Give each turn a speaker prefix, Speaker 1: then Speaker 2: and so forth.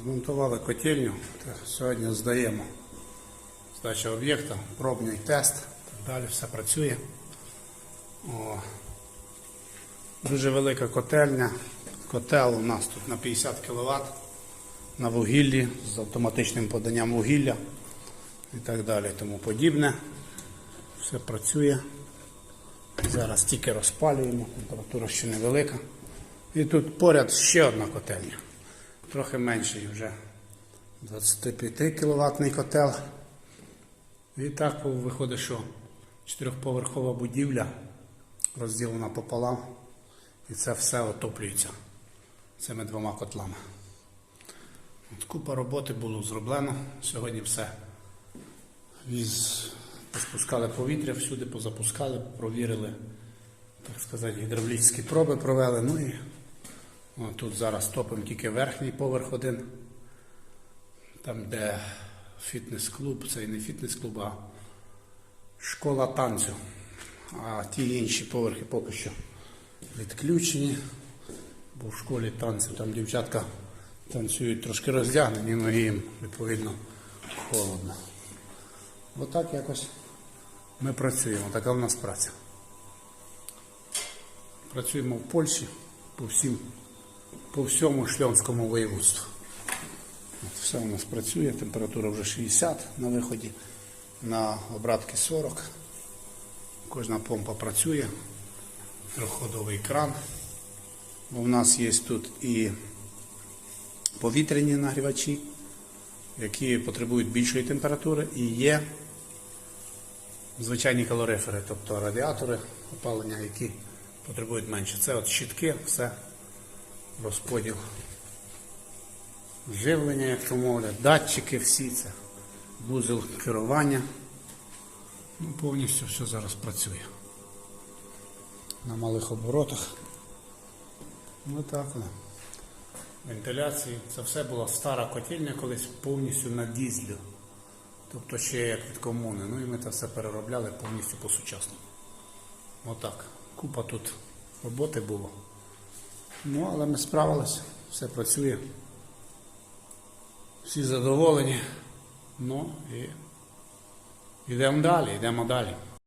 Speaker 1: Змонтували котельню, сьогодні здаємо здача об'єкта, пробний тест, далі, все працює. О. Дуже велика котельня. Котел у нас тут на 50 кВт на вугіллі з автоматичним поданням вугілля і так далі. Тому подібне. Все працює. Зараз тільки розпалюємо, температура ще невелика. І тут поряд ще одна котельня. Трохи менший вже 25 кВт котел. І так виходить, що чотирьохповерхова будівля розділена пополам. І це все отоплюється цими двома котлами. От купа роботи було зроблено. Сьогодні все. Віз поспускали повітря, всюди позапускали, провірили, так сказати, гідравлічні проби провели. Ну і о, тут зараз топимо тільки верхній поверх один. Там, де фітнес-клуб, це і не фітнес-клуб, а школа танцю. А ті інші поверхи поки що відключені. Бо в школі танців там дівчатка танцюють трошки роздягнені, ну їм відповідно холодно. Отак якось ми працюємо. Така в нас праця. Працюємо в Польщі по всім, по всьому шльонському воєводству. Все у нас працює, температура вже 60 на виході, на обратки 40. Кожна помпа працює, трьохходовий кран. В нас є тут і повітряні нагрівачі, які потребують більшої температури, і є звичайні калорифери, тобто радіатори опалення, які потребують менше. Це от щітки, все, розподіл живлення, як то мовлять, датчики всі, це вузол керування. Ну, повністю все зараз працює. На малих оборотах. Ну так. воно. Вентиляції. Це все була стара котельня колись повністю на дізлю. Тобто ще як від комуни. Ну і ми це все переробляли повністю по сучасному. Отак. Купа тут роботи було. Ну, але ми справилися, все працює. Всі задоволені. Ну і йдемо далі, йдемо далі.